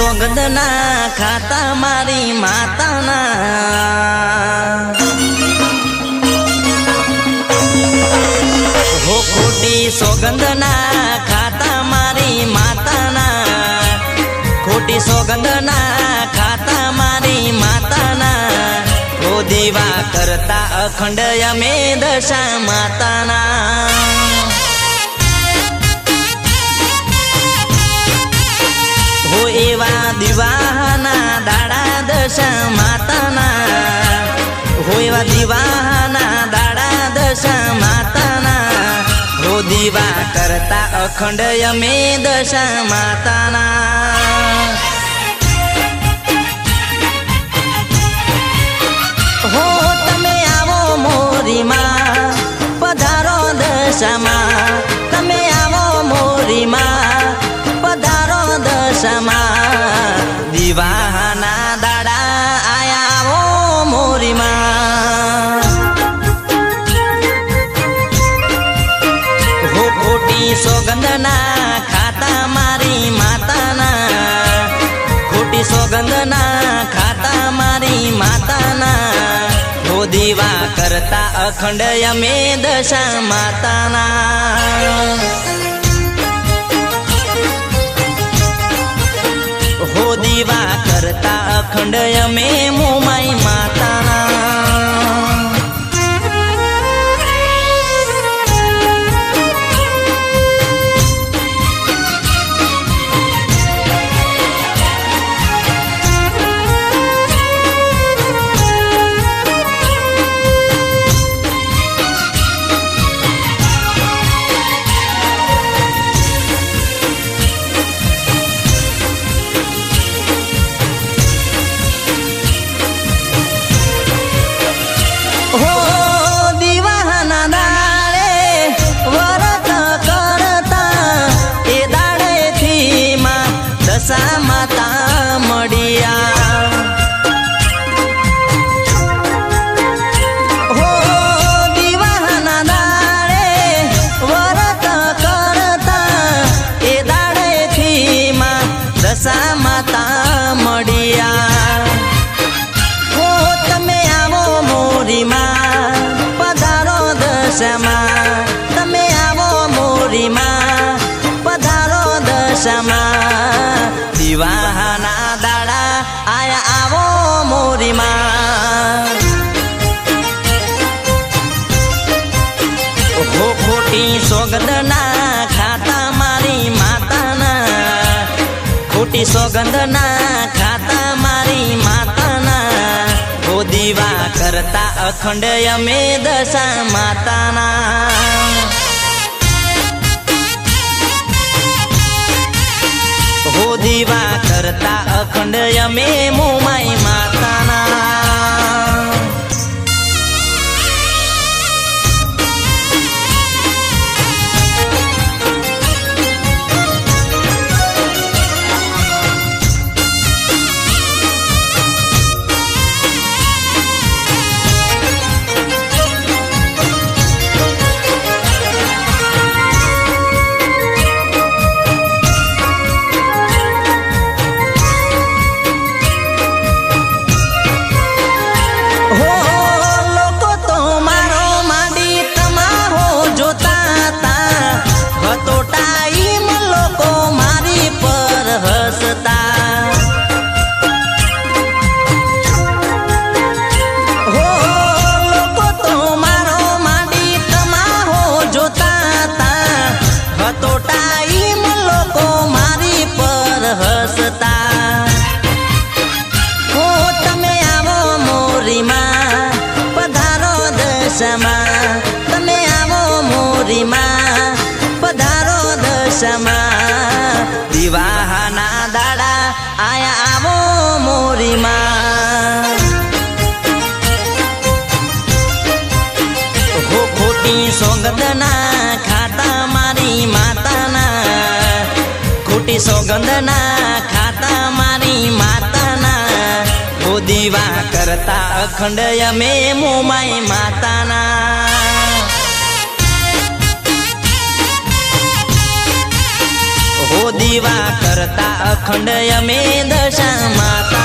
સોગંદના ખાતા મારી માતાના. હો ખોટી સોગંદના ખાતા મારી માતાના. ખોટી સોગંદના ખાતા મારી માતાના. ઓ દીવા કરતા અખંડ અમે દશા માતાના. દશા માતાના હો એવા દિવાના દાડા દશા માતાના, હો દીવા કરતા અખંડ અમે દશા માતાના. હો તમે આવો મોરીમાં, પધારો દશામાં. તમે આવો મોરીમાં, પધારો દશામાં. દિવાના સોગંદના ખાતા મારી માતાના. ખોટી સોગંદના ખાતા મારી માતાના. દીવા કરતા અખંડ અમે દશા માતાના. દીવા કરતા અખંડ અમે ખોટી સોગંદના ખાતા મારી માતાના. હો દીવા કરતા અખંડ અમે દશા માતાના. હો દીવા કરતા અખંડ અમે મોમાઈ દશામાં દિવાહાના દાડા આયા આવો મોરીમાં. ખોટી સોગંદના ખાતા મારી માતાના. ખોટી સોગંદના ખાતા મારી માતાના. ઓ દીવા કરતા અખંડ અમે મોમાઈ માતાના. દીવા કરતા અખંડ અમે દશા માતા